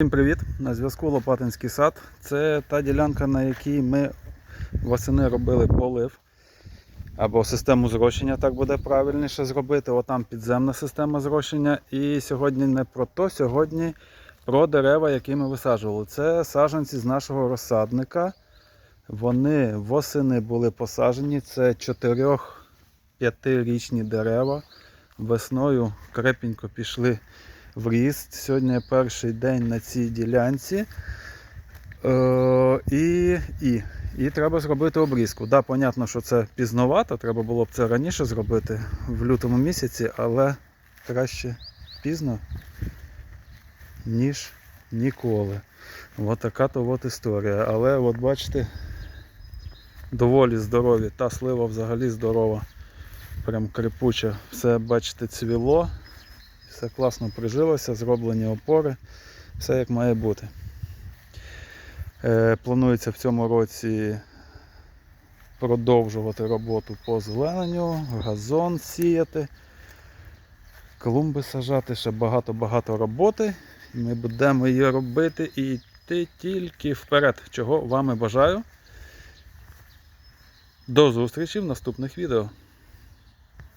Всім привіт! На зв'язку Лопатинський сад. Це та ділянка, на якій ми восени робили полив або систему зрощення, так буде правильніше зробити. Отам підземна система зрощення. І сьогодні не про то, сьогодні про дерева, які ми висаджували. Це саджанці з нашого розсадника. Вони восени були посаджені. Це 4-5-річні дерева. Весною крепенько пішли в. Сьогодні перший день на цій ділянці. Е, і, і, і треба зробити обрізку. Да, понятно, що це пізновато, треба було б це раніше зробити в лютому місяці, але краще пізно, ніж ніколи. От така то от історія. Але от бачите, доволі здорові. Та слива взагалі здорова. Прям крипуча. Все, бачите, цвіло. Все класно прижилося, зроблені опори, все як має бути. Е, планується в цьому році продовжувати роботу по зелененню, газон сіяти, клумби сажати, ще багато-багато роботи. Ми будемо її робити і йти тільки вперед, чого вам і бажаю. До зустрічі в наступних відео.